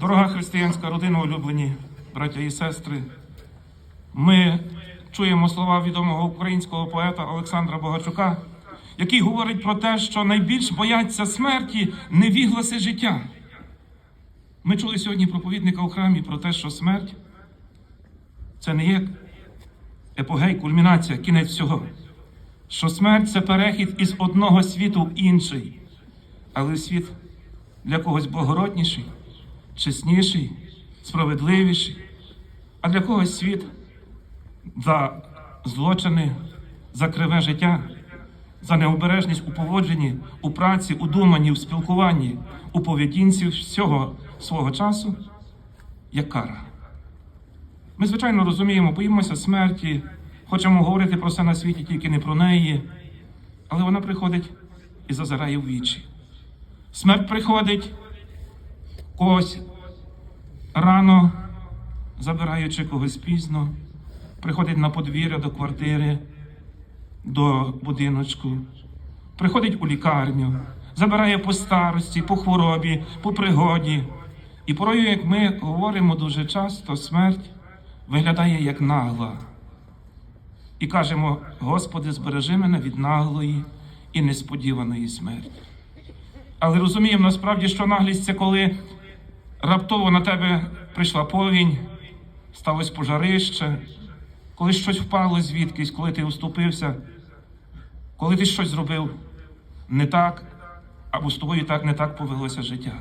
Дорога християнська родина, улюблені браття і сестри, ми чуємо слова відомого українського поета Олександра Богачука, який говорить про те, що найбільш бояться смерті невігласи життя. Ми чули сьогодні проповідника у храмі про те, що смерть це не є епогей, кульмінація, кінець всього. Що смерть це перехід із одного світу в інший, але світ для когось благородніший, чесніший, справедливіший, а для когось світ за злочини, за криве життя, за необережність у поводженні, у праці, у думанні, у спілкуванні, у поведінці всього свого часу як кара. Ми, звичайно, розуміємо, боїмося смерті, хочемо говорити про все на світі, тільки не про неї, але вона приходить і зазирає в вічі. Смерть приходить когось рано, забираючи когось пізно, приходить на подвір'я до квартири, до будиночку, приходить у лікарню, забирає по старості, по хворобі, по пригоді. І порою, як ми говоримо дуже часто, смерть виглядає як нагла. І кажемо, Господи, збережи мене від наглої і несподіваної смерті. Але розуміємо насправді, що наглість це коли раптово на тебе прийшла повінь, сталося пожарище, коли щось впало звідкись, коли ти уступився, коли ти щось зробив не так, або з тобою так не так повелося життя.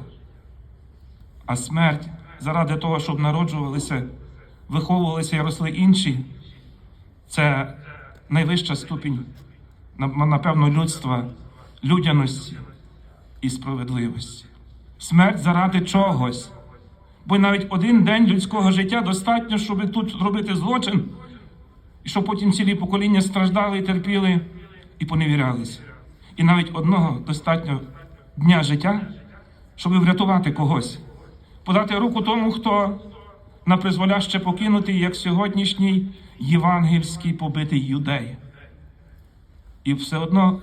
А смерть заради того, щоб народжувалися, виховувалися і росли інші, це найвища ступінь, напевно, людства, людяності і справедливості. Смерть заради чогось. Бо навіть один день людського життя достатньо, щоб тут зробити злочин, і щоб потім цілі покоління страждали і терпіли і поневірялися. І навіть одного достатньо дня життя, щоб врятувати когось, подати руку тому, хто на призволяще покинутий, як сьогоднішній євангельський побитий юдей. І все одно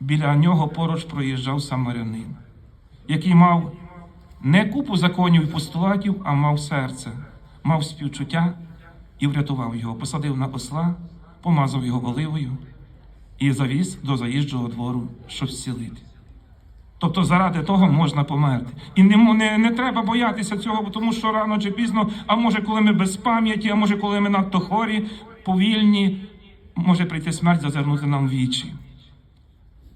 біля нього поруч проїжджав самарянин, який мав не купу законів і постулатів, а мав серце, мав співчуття і врятував його, посадив на осла, помазав його оливою і завіз до заїжджого двору, щоб зцілити. Тобто заради того можна померти. І не, не, не треба боятися цього, тому що рано чи пізно, а може, коли ми без пам'яті, а може, коли ми надто хворі, повільні, може прийти смерть зазирнути нам в вічі.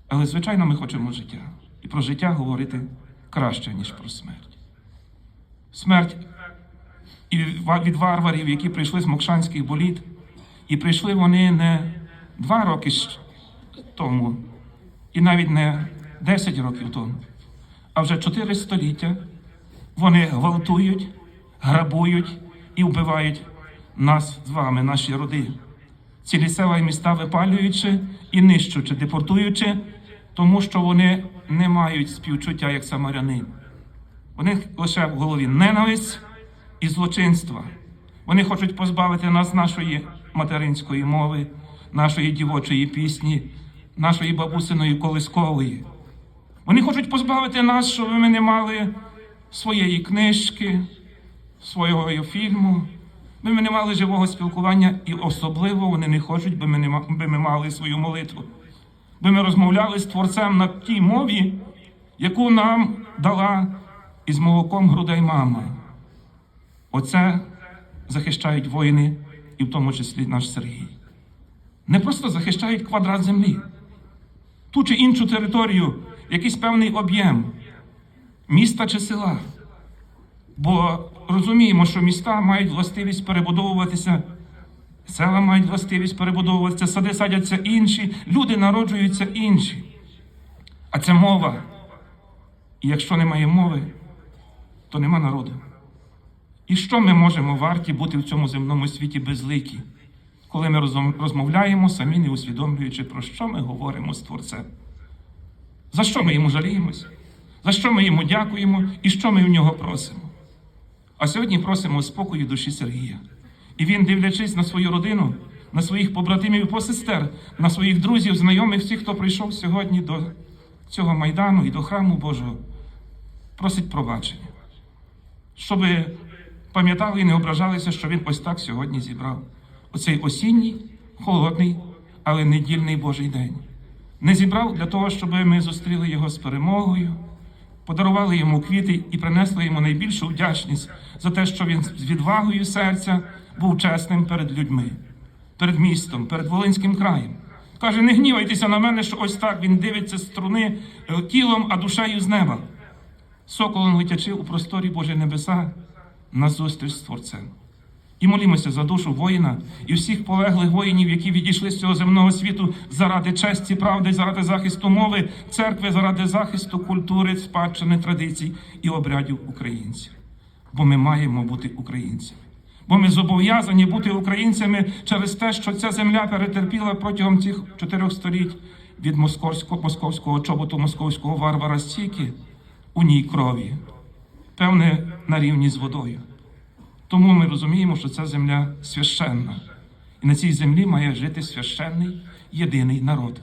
Але, звичайно, ми хочемо життя. І про життя говорити краще, ніж про смерть. Смерть і від варварів, які прийшли з Мокшанських боліт, і прийшли вони не два роки тому, і навіть не 10 років тому, а вже 4 століття вони гвалтують, грабують і вбивають нас з вами, наші роди. Цілі села і міста випалюючи і нищучи, депортуючи, тому що вони не мають співчуття як самарянин. У них лише в голові ненависть і злочинства. Вони хочуть позбавити нас нашої материнської мови, нашої дівочої пісні, нашої бабусиної колискової. Вони хочуть позбавити нас, щоб ми не мали своєї книжки, свого фільму, ми не мали живого спілкування, і особливо вони не хочуть, би ми мали свою молитву, би ми розмовляли з Творцем на тій мові, яку нам дала із молоком грудей мама. Оце захищають воїни, і в тому числі наш Сергій. Не просто захищають квадрат землі, ту чи іншу територію, якийсь певний об'єм міста чи села. Бо розуміємо, що міста мають властивість перебудовуватися, села мають властивість перебудовуватися, сади садяться інші, люди народжуються інші. А це мова. І якщо немає мови, то нема народу. І що ми можемо варті бути в цьому земному світі безликі, коли ми розмовляємо, самі не усвідомлюючи, про що ми говоримо з Творцем? За що ми йому жаліємося? За що ми йому дякуємо і що ми в нього просимо? А сьогодні просимо спокою душі Сергія. І він, дивлячись на свою родину, на своїх побратимів і посестер, на своїх друзів, знайомих, всіх, хто прийшов сьогодні до цього майдану і до храму Божого, просить пробачення. щоб пам'ятали і не ображалися, що він ось так сьогодні зібрав. Оцей осінній, холодний, але недільний Божий день. Не зібрав для того, щоб ми зустріли його з перемогою, подарували йому квіти і принесли йому найбільшу вдячність за те, що він з відвагою серця був чесним перед людьми, перед містом, перед Волинським краєм. Каже, не гнівайтеся на мене, що ось так він дивиться струни е, тілом, а душею з неба. Соколом летячи у просторі Божі небеса на зустріч з Творцем. І молімося за душу воїна і всіх полеглих воїнів, які відійшли з цього земного світу заради честі, правди, заради захисту мови, церкви, заради захисту культури, спадщини, традицій і обрядів українців. Бо ми маємо бути українцями. Бо ми зобов'язані бути українцями через те, що ця земля перетерпіла протягом цих чотирьох століть від московського, московського чоботу, московського варвара стільки у ній крові, певне, на рівні з водою. Тому ми розуміємо, що ця земля священна, і на цій землі має жити священний єдиний народ.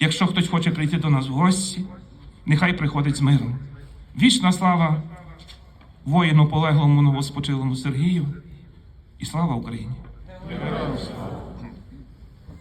Якщо хтось хоче прийти до нас в гості, нехай приходить з миром. Вічна слава воїну полеглому новоспочилому Сергію і слава Україні!